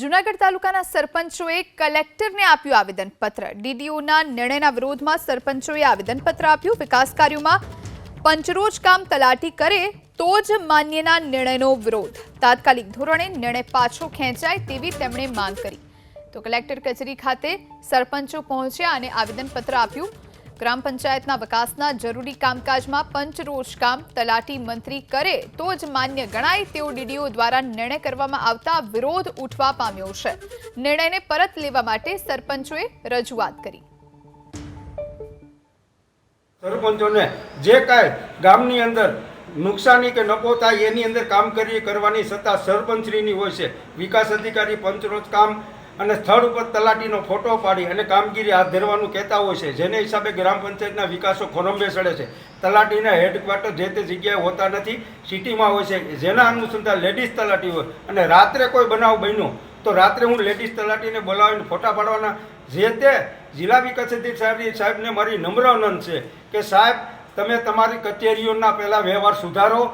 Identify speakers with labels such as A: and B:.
A: જૂનાગઢ તાલુકાના સરપંચોએ કલેક્ટરને આપ્યું આવેદનપત્ર. ડીડીઓના નિર્ણયના વિરોધમાં સરપંચોએ આવેદનપત્ર આપ્યું. વિકાસ કાર્યોમાં પંચરોજ કામ તલાટી કરે તો જ માન્યના નિર્ણયનો વિરોધ. તાત્કાલિક ધોરણે નિર્ણય પાછો ખેંચાય તેવી તેમણે માંગ કરી. તો કલેક્ટર કચેરી ખાતે સરપંચો પહોંચ્યા અને આવેદનપત્ર આપ્યું. ગ્રામ પંચાયતના વિકાસના જરૂરી કામકાજમાં પંચરોજ કામ તલાટી મંત્રી કરે તો જ માન્ય ગણાય તેવો ડીડીઓ દ્વારા નિર્ણય કરવામાં આવતા વિરોધ ઉઠવા પામ્યો છે. નિર્ણયને પરત લેવા માટે સરપંચોએ રજૂઆત કરી.
B: સરપંચોને જે કાંઈ ગામની અંદર નુકસાની કે નફો થાય એની અંદર કામ કરી કરવાની સત્તા સરપંચશ્રીની હોય છે. વિકાસ અધિકારી પંચરોજ કામ અને સ્થળ ઉપર તલાટીનો ફોટો પાડી અને કામગીરી હાથ ધરવાનું કહેતા હોય છે. જેને હિસાબે ગ્રામ પંચાયતના વિકાસો ખોરંબે સડે છે. તલાટીના હેડક્વાર્ટર જે તે જગ્યાએ હોતા નથી, સિટીમાં હોય છે. જેના અનુસંધાન લેડીઝ તલાટી હોય. અને રાત્રે કોઈ બનાવ બન્યો, તો રાત્રે હું લેડીઝ તલાટીને બોલાવીને ફોટા પાડવાના જે તે જિલ્લા વિકાસ અધિકારી સાહેબને મારી નમ્ર વિનંતી છે કે સાહેબ, તમે તમારી કચેરીઓના પહેલાં વ્યવહાર સુધારો.